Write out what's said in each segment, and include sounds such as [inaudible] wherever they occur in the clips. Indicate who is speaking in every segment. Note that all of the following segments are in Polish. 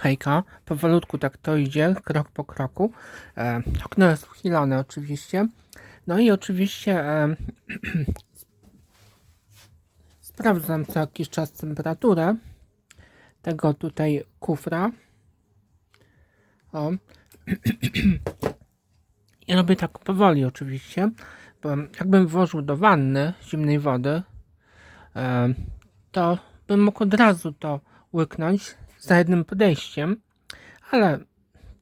Speaker 1: hejka. Powolutku tak to idzie, krok po kroku. E, okno jest uchylone oczywiście. No i oczywiście e, [clears throat] sprawdzam co jakiś czas temperaturę tego tutaj kufra. O. [clears throat] I robię tak powoli oczywiście, bo jakbym włożył do wanny zimnej wody, e, to bym mógł od razu to łyknąć za jednym podejściem, ale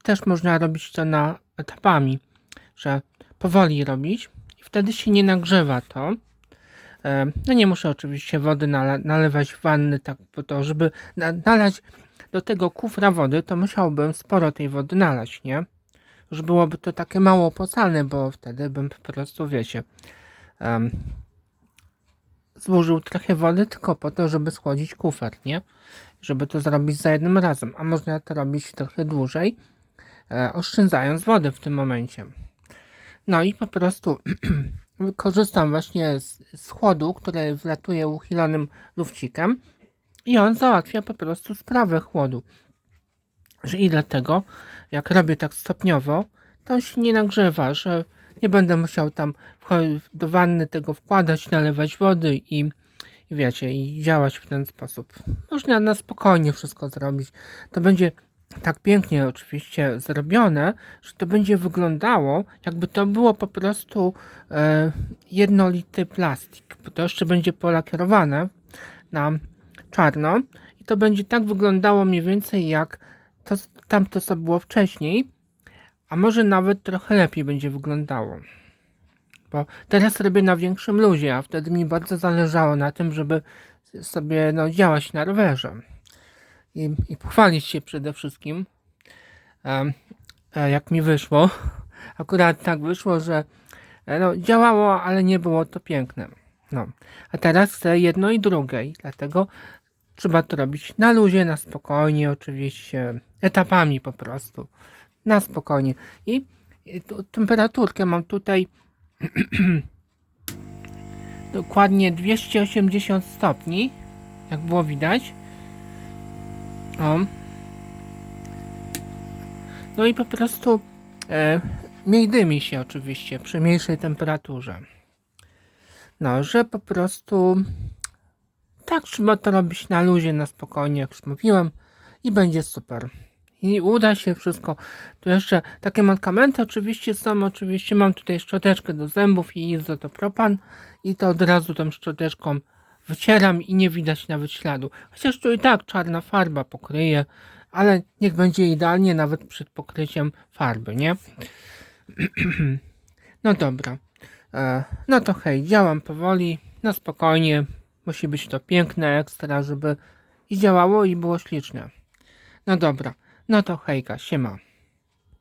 Speaker 1: też można robić to na etapami, że powoli robić i wtedy się nie nagrzewa to. E, No nie muszę oczywiście wody nale- nalewać w wanny, tak po to, żeby na- nalać do tego kufra wody, to musiałbym sporo tej wody nalać, nie? Już byłoby to takie mało opłacalne, bo wtedy bym po prostu, wiecie, em, złożył trochę wody tylko po to, żeby schłodzić kufer, nie? Żeby to zrobić za jednym razem, a można to robić trochę dłużej, e, oszczędzając wodę w tym momencie. No i po prostu [clears throat] korzystam właśnie z, z chłodu, który wlatuje uchylonym lufcikiem i on załatwia po prostu sprawę chłodu. I dlatego, jak robię tak stopniowo, to się nie nagrzewa, że nie będę musiał tam do wanny tego wkładać, nalewać wody i, i wiecie, i działać w ten sposób. Można na spokojnie wszystko zrobić. To będzie tak pięknie oczywiście zrobione, że to będzie wyglądało, jakby to było po prostu e, jednolity plastik. Bo to jeszcze będzie polakierowane na czarno i to będzie tak wyglądało mniej więcej jak to, tamto, co było wcześniej, a może nawet trochę lepiej będzie wyglądało. Bo teraz robię na większym luzie, a wtedy mi bardzo zależało na tym, żeby sobie no, działać na rowerze. I, i pochwalić się przede wszystkim, em, e, jak mi wyszło. [laughs] Akurat tak wyszło, że e, no, działało, ale nie było to piękne. No. A teraz chcę jedno i drugie, i dlatego trzeba to robić na luzie, na spokojnie, oczywiście, etapami po prostu. Na spokojnie. I, tu, temperaturkę mam tutaj [clears throat] dokładnie 280 stopni, jak było widać. O. No i po prostu e, mniej dymi się oczywiście przy mniejszej temperaturze. No, że po prostu tak trzeba to robić na luzie, na spokojnie, jak już mówiłem i będzie super. I uda się wszystko. Tu jeszcze takie mankamenty oczywiście są, oczywiście mam tutaj szczoteczkę do zębów i izotopropan i to od razu tą szczoteczką wycieram i nie widać nawet śladu. Chociaż tu i tak czarna farba pokryje, ale niech będzie idealnie nawet przed pokryciem farby, nie? [clears throat] No dobra. E, no to hej, działam powoli, na spokojnie. Musi być to piękne, ekstra, żeby i działało i było śliczne. No dobra, no to hejka, siema.